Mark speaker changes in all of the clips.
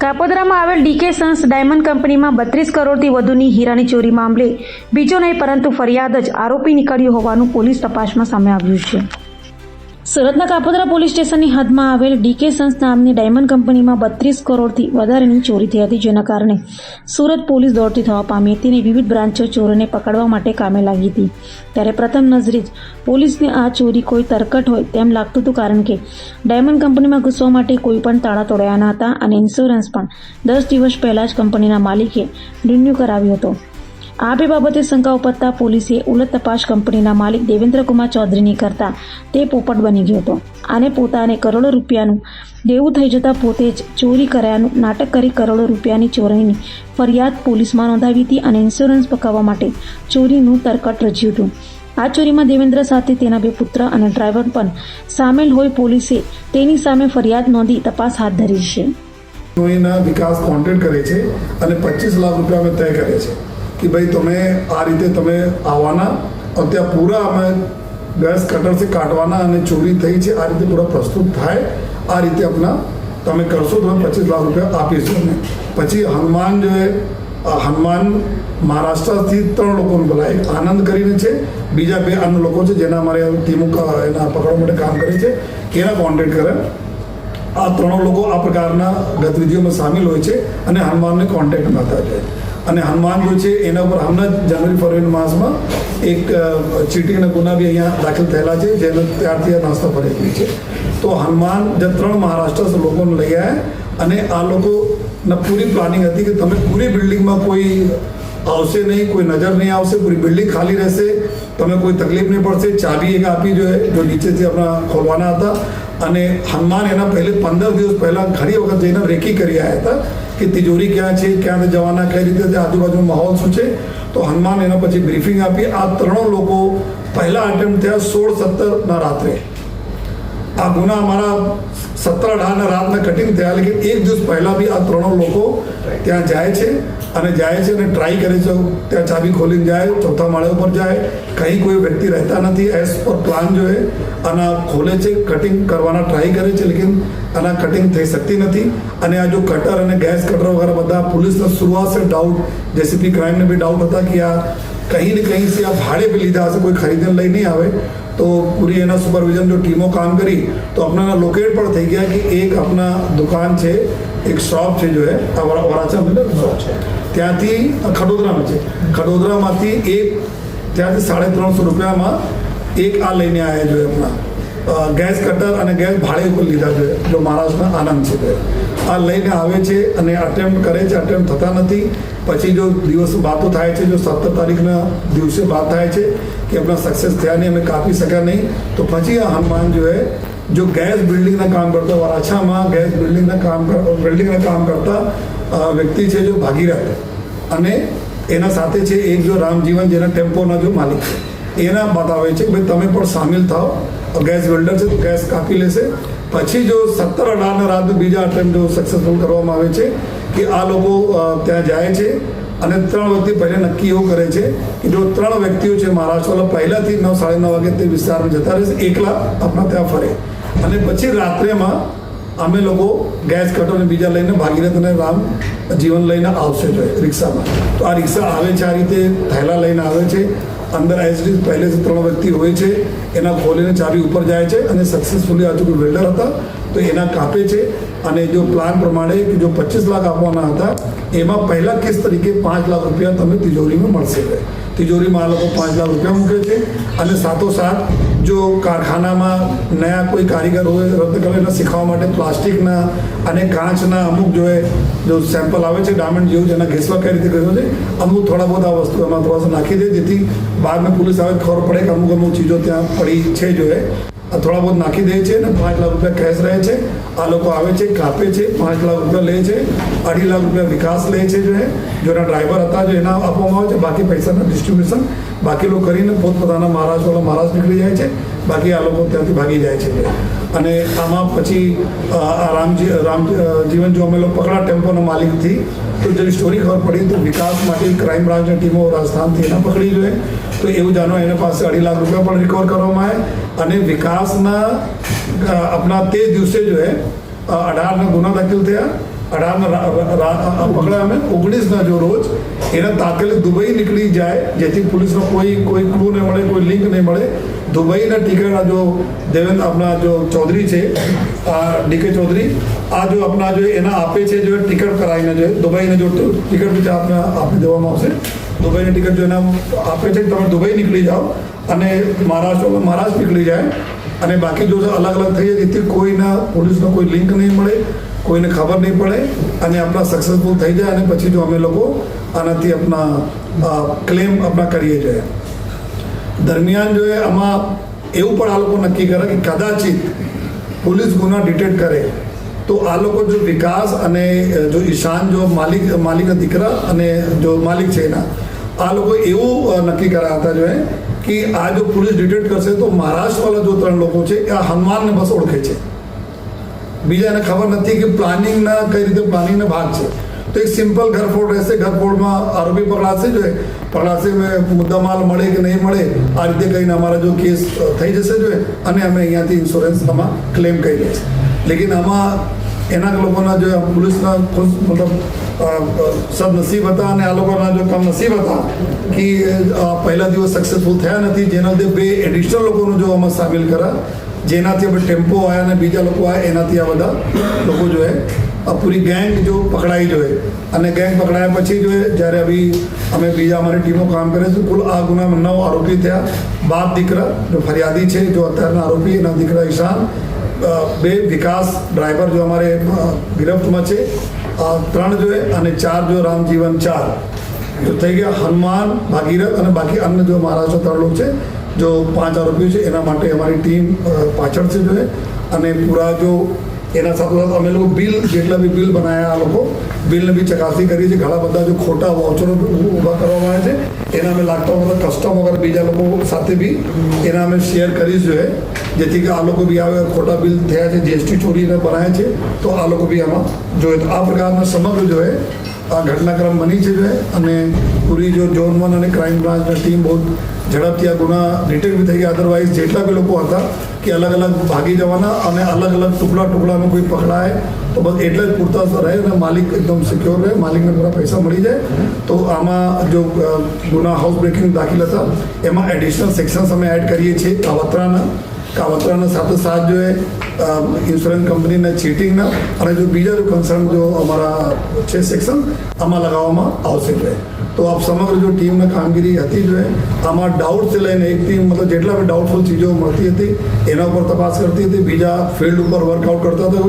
Speaker 1: કાપોદરામાં આવેલ decay Sons diamond કંપનીમાં બત્રીસ કરોડથી વધુની હીરાની ચોરી મામલે બીજો નહીં પરંતુ ફરિયાદ જ આરોપી નીકળ્યો હોવાનું પોલીસ તપાસમાં સામે આવ્યું છે. સુરતના કાપોદરા પોલીસ સ્ટેશનની હદમાં આવેલ ડીકે સન્સ નામની ડાયમંડ કંપનીમાં બત્રીસ કરોડથી વધારેની ચોરી થઈ હતી, જેના કારણે સુરત પોલીસ દોડતી થવા પામી હતી અને વિવિધ બ્રાન્ચો ચોરોને પકડવા માટે કામે લાગી હતી. ત્યારે પ્રથમ નજરે જ પોલીસને આ ચોરી કોઈ તરકટ હોય તેમ લાગતું હતું, કારણ કે ડાયમંડ કંપનીમાં ઘૂસવા માટે કોઈ પણ તાળા તોડ્યા ન હતા અને ઇન્સ્યોરન્સ પણ દસ દિવસ પહેલાં જ કંપનીના માલિકે રિન્યૂ કરાવ્યો હતો. આ બે બાબતે શંકા પડતા પોલીસે ઉલટ તપાસ કંપનીના માલિક દેવેન્દ્રકુમાર ચૌધરીની કરતા તે પોપટ બની ગયો હતો. આને પોતાને કરોડો રૂપિયાનું દેવું થઈ જતા પોતે જ ચોરી કરાયાનું નાટક કરી કરોડો રૂપિયાની ચોરીની ફરિયાદ પોલીસમાં નોંધાવી હતી અને ઇન્સ્યોરન્સ પકાવવા માટે ચોરીનું તરકટ રચ્યું હતું. આ ચોરીમાં દેવેન્દ્ર સાથે તેના બે પુત્ર અને ડ્રાઈવર પણ સામેલ હોય પોલીસે તેની સામે ફરિયાદ નોંધી તપાસ હાથ ધરી છે.
Speaker 2: વિકાસ કોન્ટેક્ટ કરે છે અને પચીસ લાખ રૂપિયા અમે તય કરે છે કે ભાઈ તમે આ રીતે તમે આવવાના અને ત્યાં પૂરા અમે ગેસ કટરથી કાઢવાના અને ચોરી થઈ છે, આ રીતે પૂરા પ્રસ્તુત થાય, આ રીતે આપણા તમે કરશો તમે પચીસ લાખ રૂપિયા આપીશું અમે. પછી હનુમાન જે હનુમાન મહારાષ્ટ્રથી ત્રણ લોકોને બોલાય. આનંદ કરીને છે, બીજા બે અન્ય લોકો છે જેના અમારે ટીમો એના પકડવા માટે કામ કરે છે, એના કોન્ટેક્ટ કરે. આ ત્રણ લોકો આ પ્રકારના ગતિવિધિઓમાં સામેલ હોય છે અને હનુમાનને કોન્ટેક્ટમાં હતા છે અને હનુમાન જો છે, એના ઉપર હમણાં જ જાન્યુઆરી ફરવરી માસમાં એક ચીટીના ગુના બી અહીંયા દાખલ થયેલા છે, જેનો ત્યારથી આ નાસ્તો ફરી ગઈ છે. તો હનુમાન જે ત્રણ મહારાષ્ટ્ર લોકોને લઈ આવ્યા અને આ લોકોના પૂરી પ્લાનિંગ હતી કે તમે પૂરી બિલ્ડિંગમાં કોઈ આવશે નહીં, કોઈ નજર નહીં આવશે, પૂરી બિલ્ડિંગ ખાલી રહેશે, તમે કોઈ તકલીફ નહીં પડશે ચાવી એક આપી જોઈએ જો નીચેથી આપણા ખોલવાના હતા. અને હનુમાન એના પહેલે પંદર દિવસ પહેલાં ઘણી વખત જઈને રેકી કરી આવ્યા હતા. કે તિજોરી ક્યાં છે, ક્યાં જવાના, કઈ રીતે આજુબાજુનો માહોલ શું છે? તો હનુમાન એના પછી બ્રીફિંગ આપી. આ ત્રણ લોકો પહેલા અટેમ્પ્ટ થયા સોળ સત્તરના રાત્રે. આ ગુના અમારા સત્તર અઢારના રાતના કટિંગ થયા, લેકિન એક દિવસ પહેલાં બી આ ત્રણો લોકો ત્યાં જાય છે. અને જાય છે અને ટ્રાય કરે છે. ત્યાં ચાબી ખોલીને જાય, ચોથા માળે ઉપર જાય. કંઈ કોઈ વ્યક્તિ રહેતા નથી. એસ પર પ્લાન જોઈએ આના ખોલે છે કટિંગ કરવાના ટ્રાય કરે છે, લેકિન આના કટિંગ થઈ શકતી નથી. અને આ જો કટર અને ગેસ કટર વગેરે બધા પોલીસને શરૂઆત છે ડાઉટ જેસીપી ક્રાઇમને બી ડાઉટ હતા કે આ કहीं न कहीं से आप भाड़े पे लीधा से कोई લઈ નહીં આવે. તો પૂરી એના સુપરવિઝન જો ટીમો કામ કરી, તો આપણા લોકેટ પણ થઈ ગયા કે એક આપણા દુકાન છે, એક શોપ છે જો હે વરાછા મતલબ શોપ છે. ત્યાંથી ખડોદરામાં છે. ખડોદરામાંથી એક, ત્યાંથી સાડે ત્રણસો રૂપિયામાં એક આ લઈને આવ્યા જોઈએ આપણા ગેસ કટર અને ગેસ ભાડે ઉપર લીધા છે, જો મહારાષ્ટ્રના આનંદ છે. આ લઈને આવે છે અને અટેમ્પ્ટ કરે છે અટેમ્પ્ટ થતા નથી. પછી જો દિવસ વાતો થાય છે, જો સત્તર તારીખના દિવસે વાત થાય છે કે આપણા સક્સેસ થયા નહીં, અમે કાપી શક્યા નહીં, તો પછી આ હનુમાન જો હે, જો ગેસ બિલ્ડિંગના કામ કરતા, વરાછામાં ગેસ બિલ્ડિંગના કામ બિલ્ડિંગના કામ કરતા વ્યક્તિ છે જો ભાગીરથ અને એના સાથે છે એક જો રામજીવન જેના ટેમ્પોના જો માલિક છે, એના બતાવે છે કે ભાઈ તમે પણ સામેલ થાઓ, ગેસ વેલ્ડર છે તો ગેસ કાપી લેશે. પછી જો સત્તર અઢારના રાત બીજા અટેમ્પ જો સક્સેસફુલ કરવામાં આવે છે કે આ લોકો ત્યાં જાય છે અને ત્રણ વ્યક્તિ પહેલાં નક્કી એવું કરે છે કે જો ત્રણ વ્યક્તિઓ છે મહારાષ્ટ્રવાળા પહેલાંથી નવ, સાડા નવ વાગે તે વિસ્તારમાં જતા રહેશે, એકલા આપણા ત્યાં ફરે. અને પછી રાત્રેમાં અમે લોકો ગેસ કટર અને બીજા લઈને ભાગીરથને રામ જીવન લઈને આવશે જોઈએ રિક્ષામાં. તો આ રિક્ષા આવે છે, આ રીતે થેલા લઈને આવે છે. અંદર એસડી પહેલેથી ત્રણ વ્યક્તિ હોય છે, એના ખોલીને ચાવી ઉપર જાય છે અને સક્સેસફુલી આજુ વેલ્ડર હતા. તો એના કાપે છે અને જો પ્લાન પ્રમાણે જો પચીસ લાખ આપવાના હતા, એમાં પહેલા કેસ તરીકે પાંચ લાખ રૂપિયા તમે તિજોરીમાં મળશે. તિજોરીમાં આ લોકો પાંચ લાખ રૂપિયા મૂકે છે અને સાથોસાથ જો કારખાનામાં નયા કોઈ કારીગર હોય રત્નકલાને શીખવા માટે પ્લાસ્ટિકના અને કાચના અમુક જો જો સેમ્પલ આવે છે ડાયમંડ જેવું જેના ઘેસવા કઈ રીતે કર્યો છે, અમુક થોડા બધા વસ્તુ એમાં થોડા નાખી દે, જેથી બાદમાં પોલીસ આવે, ખબર પડે કે અમુક અમુક ચીજો ત્યાં પડી છે જો એ. આ થોડા બહુ નાખી દે છે અને પાંચ લાખ રૂપિયા કેશ રહે છે. આ લોકો આવે છે, કાપે છે, પાંચ લાખ રૂપિયા લે છે, અઢી લાખ રૂપિયા વિકાસ લે છે જો જોના ડ્રાઈવર હતા જો એના આપવામાં આવે છે, બાકી પૈસાના ડિસ્ટ્રીબ્યુશન બાકી લોકો કરીને પોતપોતાના મહારાષ્ટ્રવાળા મહારાષ્ટ્ર નીકળી જાય છે. બાકી આ લોકો ત્યાંથી ભાગી જાય છે. અને આમાં પછી રામજી રામ જીવન જો અમે લોકો પકડા ટેમ્પોના માલિકથી, તો જેની સ્ટોરી ખબર પડી તો વિકાસ માટે ક્રાઇમ બ્રાન્ચની ટીમો રાજસ્થાનથી એના પકડી જોઈએ તો એવું જાણવા એના પાસે અઢી લાખ રૂપિયા પણ રિકવર કરવામાં આવે અને વિકાસના આપણા તે દિવસે જો હે અઢારના ગુના દાખલ થયા. અઢારના પકડ્યા અમે ઓગણીસના જો રોજ. એને તાત્કાલિક દુબઈ નીકળી જાય, જેથી પોલીસનો કોઈ કોઈ ક્લુ નહીં મળે, કોઈ લિંક નહીં મળે. દુબઈના ટિકિટ આ જો દેવેન્દ્ર આપણા જો ચૌધરી છે, આ ડીકે ચૌધરી, આ જો આપણા જો એના આપે છે જો ટિકિટ કરાવીને જો, દુબઈને જો ટિકિટ બી આપને આપી દેવામાં આવશે. દુબઈની ટિકિટ જો એના આપે છે, તમે દુબઈ નીકળી જાઓ અને મહારાષ્ટ્રમાં મહારાષ્ટ્ર નીકળી જાય અને બાકી જો અલગ અલગ થઈ જાય તેથી કોઈના પોલીસનો કોઈ લિંક નહીં મળે, કોઈને ખબર નહીં પડે અને આપણા સક્સેસફુલ થઈ જાય અને પછી જો અમે લોકો આનાથી આપણા ક્લેમ આપણા કરીએ છીએ. દરમિયાન જો આમાં એવું પણ આ લોકો નક્કી કરે કે કદાચિત પોલીસ ગુના ડિટેક્ટ કરે, તો આ લોકો જો વિકાસ અને જો ઈશાન જો માલિક માલિકના દીકરા અને જો માલિક છે એના, આ લોકો એવું નક્કી કર્યા હતા જો કે આ જો પોલીસ ડિટેક્ટ કરશે તો મહારાષ્ટ્રવાળા જો ત્રણ લોકો છે આ હનુમાનને બસ ઓળખે છે. બીજાને ખબર નથી કે પ્લાનિંગના કઈ રીતે પ્લાનિંગના ભાગ છે. તો એક સિમ્પલ ઘરફોડ રહેશે. ઘરફોડમાં આરોપી પકડાશે જો એ પકડાશે મુદ્દામાલ મળે કે નહીં મળે, આ રીતે કહીને અમારા જો કેસ થઈ જશે જો અને અમે અહીંયાથી ઇન્સ્યોરન્સ આમાં ક્લેમ કરી લઈશું લેકિન આમાં એના લોકોના જો પોલીસના મતલબ સદનસીબ હતા અને આ લોકોના જો કમનસીબ હતા કે પહેલા દિવસ સક્સેસફુલ થયા નથી, જેના લીધે બે એડિશનલ લોકોનું જો આમાં સામેલ કર્યા. જેનાથી આપણે ટેમ્પો આવ્યા અને બીજા લોકો આવ્યા એનાથી આ બધા લોકો જોઈએ પૂરી ગેંગ જો પકડાઈ જોઈએ અને ગેંગ પકડાયા પછી જોઈએ જ્યારે અભી અમે બીજા અમારી ટીમો કામ કરે છે, કુલ આ ગુનામાં નવ આરોપી થયા. બાપ દીકરા જો ફરિયાદી છે, જો અત્યારના આરોપી, એના દીકરા ઈશાન બે વિકાસ ડ્રાઈવર જો અમારે ગિરફ્તમાં છે. ત્રણ જોઈએ અને ચાર જો રામજીવન ચાર. જો થઈ ગયા હનુમાન, ભાગીરથ અને બાકી અન્ય જો મહારાષ્ટ્ર ત્રણ લોકો છે. જો પાંચ આરોપીઓ છે, એના માટે અમારી ટીમ પાછળ છે જોઈએ અને પૂરા જો એના સાથે અમે લોકો બિલ, જેટલા બી બિલ બનાવ્યા આ લોકો, બિલને બી ચકાસણી કરી છે. ઘણા બધા જો ખોટા વાઉચરો ઊભા કરવામાં આવ્યા છે. એના અમે લાગતા બધા કસ્ટમ વગર બીજા લોકો સાથે બી એના અમે શેર કરીશ જોઈએ જેથી કે આ લોકો બી આવે ખોટા બિલ થયા છે. જીએસટી ચોરીને બનાવ્યા છે. તો આ લોકો બી આમાં જોઈએ તો આ પ્રકારના સમગ્ર જો એ આ ઘટનાક્રમ બની છે અને પૂરી જો ઝોન વન અને ક્રાઇમ બ્રાન્ચની ટીમ બહુ ઝડપથી આ ગુના ડિટેક્ટ થઈ ગયા. અદરવાઇઝ જેટલા બી લોકો હતા કે અલગ અલગ ભાગી જવાના અને અલગ અલગ ટુકડા ટુકડામાં કોઈ પકડાય તો બસ એટલા જ પૂરતા રહે અને માલિક એકદમ સિક્યોર રહે માલિકને પૂરા પૈસા મળી જાય. તો આમાં જો ગુના હાઉસ બ્રેકિંગ દાખલ હતા એમાં એડિશનલ સેક્શન્સ અમે એડ કરીએ છીએ. કાવતરાના કાવતરાના સાથે સાથ જો એ અ, ઇન્સ્યોરન્સ કંપનીના ચીટિંગના અને જો બીજા જો કન્સર્ન જો અમારા છે સેક્શન આમાં લગાવવામાં આવશે જોઈએ તો આપ સમગ્ર જો ટીમની કામગીરી હતી જોઈએ આમાં ડાઉટથી લઈને એક ટીમ મતલબ જેટલા બી ડાઉટફુલ ચીજો મળતી હતી, એના ઉપર તપાસ કરતી હતી. બીજા ફિલ્ડ ઉપર વર્કઆઉટ કરતા હતા.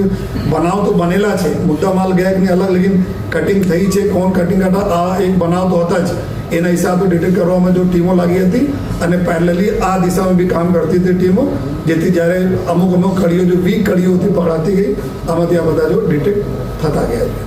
Speaker 2: બનાવ તો બનેલા છે. મુદ્દા માલ ગયા કે અલગ, લેકિન કટિંગ થઈ છે. કોણ કટિંગ હતા? આ એક બનાવ તો હતા જ. એના હિસાબે ડિટેક્ટ કરવામાં જો ટીમો લાગી હતી અને પેરેલલી આ દિશામાં બી કામ કરતી હતી ટીમો, જેથી જ્યારે અમુક અમુક કડીઓ જો વીક કડીઓ હતી પકડાતી ગઈ, આમાંથી આ બધા જો ડિટેક્ટ થતા ગયા છે.